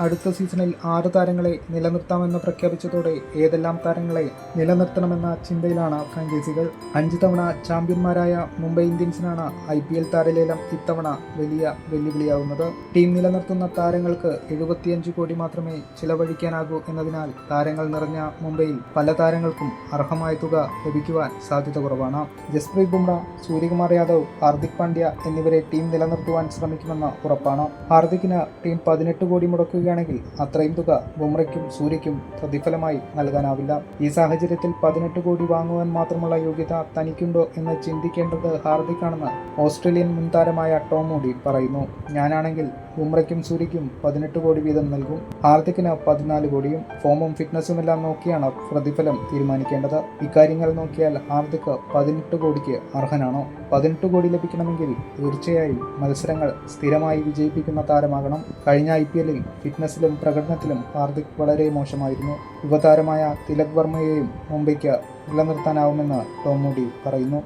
അടുത്ത സീസണിൽ ആറ് താരങ്ങളെ നിലനിർത്താമെന്ന് പ്രഖ്യാപിച്ചതോടെ ഏതെല്ലാം താരങ്ങളെ നിലനിർത്തണമെന്ന ചിന്തയിലാണ് ഫ്രാഞ്ചൈസികൾ. അഞ്ച് തവണ ചാമ്പ്യന്മാരായ മുംബൈ ഇന്ത്യൻസിനാണ് ഐ പി എൽ താരലേലം ഇത്തവണ വലിയ വെല്ലുവിളിയാവുന്നത്. ടീം നിലനിർത്തുന്ന താരങ്ങൾക്ക് എഴുപത്തിയഞ്ച് കോടി മാത്രമേ ചിലവഴിക്കാനാകൂ എന്നതിനാൽ താരങ്ങൾ നിറഞ്ഞ മുംബൈയിൽ പല താരങ്ങൾക്കും അർഹമായ തുക ലഭിക്കുവാൻ സാധ്യത കുറവാണ്. ജസ്പ്രീത് ബുംറ സൂര്യകുമാർ യാദവ് ഹാർദിക് പാണ്ഡ്യ എന്നിവരെ ടീം നിലനിർത്തുവാൻ ശ്രമിക്കുമെന്ന് ഉറപ്പാണ്. ഹാർദിക്കിന് ടീം പതിനെട്ട് കോടി മുടക്കുകയാണെങ്കിൽ അത്രയും തുക ബുംറയ്ക്കും സൂര്യയ്ക്കും പ്രതിഫലമായി നൽകാനാവില്ല. ഈ സാഹചര്യത്തിൽ പതിനെട്ട് കോടി വാങ്ങുവാൻ മാത്രമുള്ള യോഗ്യത തനിക്കുണ്ടോ എന്ന് ചിന്തിക്കേണ്ടത് ഹാർദിക്കാണെന്ന് ഓസ്ട്രേലിയൻ മുൻ താരമായ ടോം മോഡി പറയുന്നു. ഞാനാണെങ്കിൽ ബുംറയ്ക്കും സൂര്യയ്ക്കും പതിനെട്ട് കോടി വീതം നൽകും. ഹാർദിക്കിന് പതിനാല് കോടിയും ഫോമും ഫിറ്റ്നസും എല്ലാം നോക്കിയാണ് പ്രതിഫലം തീരുമാനിക്കേണ്ടത്. ഇക്കാര്യങ്ങൾ നോക്കിയാൽ ഹാർദിക്ക് പതിനെട്ട് കോടിക്ക് അർഹനാണോ? പതിനെട്ട് കോടി ലഭിക്കണമെങ്കിൽ തീർച്ചയായും മത്സരങ്ങൾ സ്ഥിരമായി വിജയിപ്പിക്കുന്ന താരമാകണം. കഴിഞ്ഞ ഐ പി എല്ലിൽ ഫിറ്റ്നസിലും പ്രകടനത്തിലും ഹാർദിക് വളരെ മോശമായിരുന്നു. യുവതാരമായ തിലക് വർമ്മയെയും മുംബൈക്ക് നിലനിർത്താനാവുമെന്ന് ടോം മോഡി പറയുന്നു.